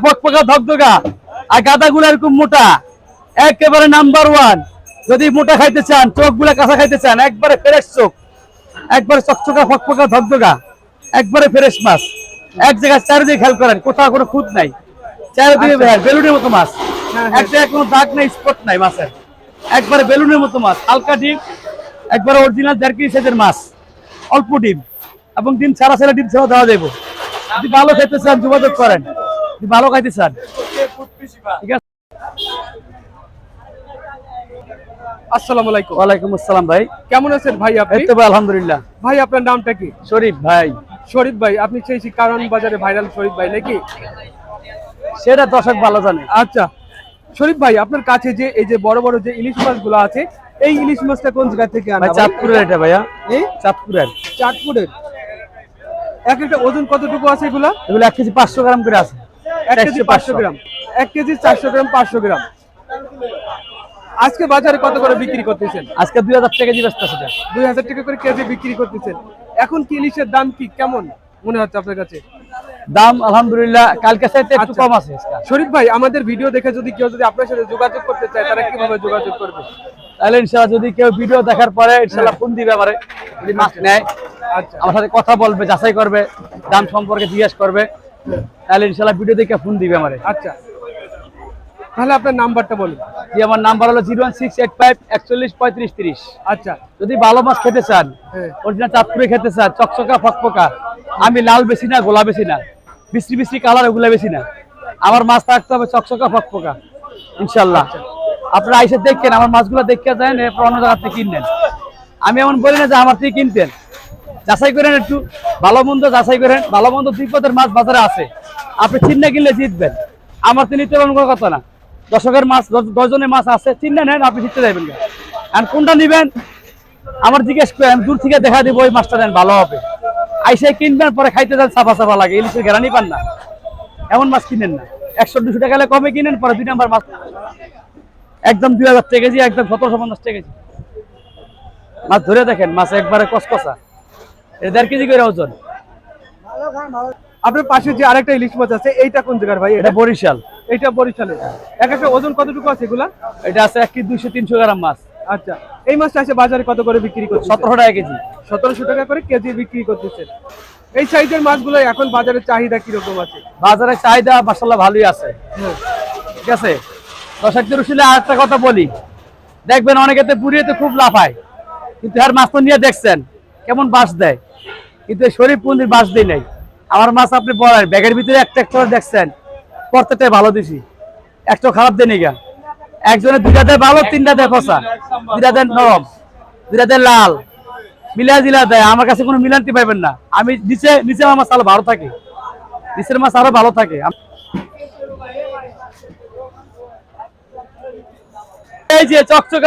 ধকধকা আর গাদাগুলো এরকম মোটা। একেবারে নাম্বার ওয়ান যদি মোটা খাইতে চান চোখগুলো কাঁচা খাইতে চান একবারে ফ্রেশ চোখ। একবারে চকচকা ফকফকা ধকধকা একবারে ফ্রেশ মাছ। এক জায়গায় চারিদিকে খেয়াল করেন কোথাও কোনো খুঁত নাই। চারিদিকে আচ্ছা। বেলুনের মতো মাছ। এক জায়গায় কোনো দাগ নাই স্পট নাই মাছের। একবারে বেলুনের মতো মাছ হালকা ডিম। একবারে অরিজিনাল দেড় কেজি সাইজের মাছ। অল্প ডিম। এবং ডিম ছাড়া ছাড়া ডিম ছাড়া দেওয়া যাব যদি ভালো খেতে চান যোগাযোগ করেন। ভালো খাইতে চান। ঠিক আছে? আসসালামু আলাইকুম। ওয়ালাইকুম আসসালাম ভাই। কেমন আছেন ভাই আপনি? এই তো ভাই আলহামদুলিল্লাহ। ভাই আপনার নামটা কি? শরীফ ভাই। শরীফ ভাই আপনি সেই সেই কারণ বাজারে ভাইরাল শরীফ ভাই নাকি? সেটা দর্শক ভালো জানে। আচ্ছা। শরীফ ভাই আপনার কাছে যে এই যে বড় বড় যে ইলিশ মাছগুলো আছে এই ইলিশ মাছটা কোন জায়গা থেকে আনা? চাঁদপুরের এটা ভাইয়া। এই? চাঁদপুরের। চাঁদপুরের। এক একটা ওজন কতটুকু আছে এগুলা? এগুলো এক কেজি পাঁচশো গ্রাম করে আছে। এক কেজি পাঁচশো। গ্রাম। এক কেজি চারশো গ্রাম পাঁচশো গ্রাম। আজকে বাজারে কত করে বিক্রি করতেছেন? আজকে দুই হাজার টাকা সেটা দুই হাজার টাকা করে কেজি বিক্রি করতেছেন। এখন কি ইলিশের দাম কি কেমন মনে হচ্ছে আপনার কাছে? দাম আলহামদুলিল্লাহ কালকে চাইতে একটু আচ্ছা। কম আছে শরীফ ভাই আমাদের ভিডিও দেখে যদি কেউ যদি আপনার সাথে যোগাযোগ করতে চায় তারা কীভাবে যোগাযোগ করবে? তাহলে যদি কেউ ভিডিও দেখার পরে ইনশাল্লাহ ফোন দিবে আমারে যদি মাছ নেয়। আচ্ছা। আমার সাথে কথা বলবে যাচাই করবে দাম সম্পর্কে জিজ্ঞেস করবে। তাহলে ইনশাল্লাহ ভিডিও দেখে ফোন দিবে আমারে। আচ্ছা। তাহলে আপনার নাম্বারটা বলুন। যে আমার নাম্বার হলো zero one six eight five একচল্লিশ পঁয়ত্রিশ। তিরিশ আচ্ছা। যদি ভালো মাছ খেতে চান হ্যাঁ। অরিজিনাল চাঁদপুরে খেতে চান চকচকা ফকফকা আমি লাল বেশি না গোলা বেশি না বিশ্রী বিশ্রী কালার ওগুলা বেশি না আমার মাছ থাকতে হবে চকচকা ফকফকা ইনশাল্লাহ আপনারা আইসে দেখেন আমার মাছগুলো দেখে যায় অন্য জায়গা থেকে কিনবেন আমি এমন বলি না যে আমার থেকে কিনতেন। যাচাই করেন একটু। ভালো মন্দ যাচাই করেন। ভালো মন্দ দুই মাছ বাজারে আছে। আপনি চিন্তা কিনলে জিতবেন। আমার তো নিতে পারবেন কোনো কথা না। দশকের মাছ, দশ- দশজনের মাছ আছে। চিন্তা নেন, আপনি জিততে যাবেন আর কোনটা নিবেন? আমার জিজ্ঞেস করে আমি দূর থেকে দেখা দিব, ওই মাছটা দেন, ভালো হবে। আইসে কিনবেন, পরে খাইতে যান সাফা সাফা লাগে। ইলিশের গ্যারানি পান না। এমন মাছ কিনেন না। একশো, দুশো টাকা কমে কিনেন, পরে দুই নাম্বার মাছ একদম দুই হাজার টাকা কেজি, একদম সতেরোশো পঞ্চাশ টাকা কেজি। মাছ ধরে দেখেন, মাছ একবারে কসকসা দেড় কেজি করে ওজন। আপনার পাশে যে আরেকটা ইলিশ মাছ আছে এইটা কোন জায়গার ভাই? এটা এটা বরিশাল। এইটা বরিশালে এক একটা ওজন কতটুকু আছে এগুলা? এটা আছে এক কেজি দুইশো তিনশো গ্রাম মাছ। আচ্ছা এই মাছটা আছে বাজারে কত করে বিক্রি করছে সতেরোশো টাকা কেজি। সতেরোশো টাকা করে কেজি বিক্রি করতেছেন এই সাইজের মাছগুলো এখন বাজারে চাহিদা কীরকম আছে? বাজারে চাহিদা মাসাল্লাহ ভালোই আছে। হ্যাঁ। ঠিক আছে? দর্শকদের উচিলে আর একটা কথা বলি। দেখবেন অনেকেতে পুরিয়েতে খুব লাফায়। কিন্তু আর মাছ তো নিয়ে দেখছেন। কেমন বাস দেয়? কিন্তু এই শরীফ পন্দির বাস দেয় নাই। আমার মাছ আপনি বলেন, ব্যাগের ভিতরে একটা একটা করে দেখছেন, প্রত্যেকটাই ভালো দিছি। একটা খারাপ দেয় নিগা একজনের দুইটা দেয় ভালো, তিনটা দেয় ফসা দুইটা দেয় নরম, দুইটা দেয় লাল। মিলা জিলা দেয়, আমার কাছে কোনো মিলান্তি পাইবেন না। আমি নিচে নিচে আমার মাছ আরও ভালো থাকে। নিচের মাছ আরও ভালো থাকে। এই যে চকচকা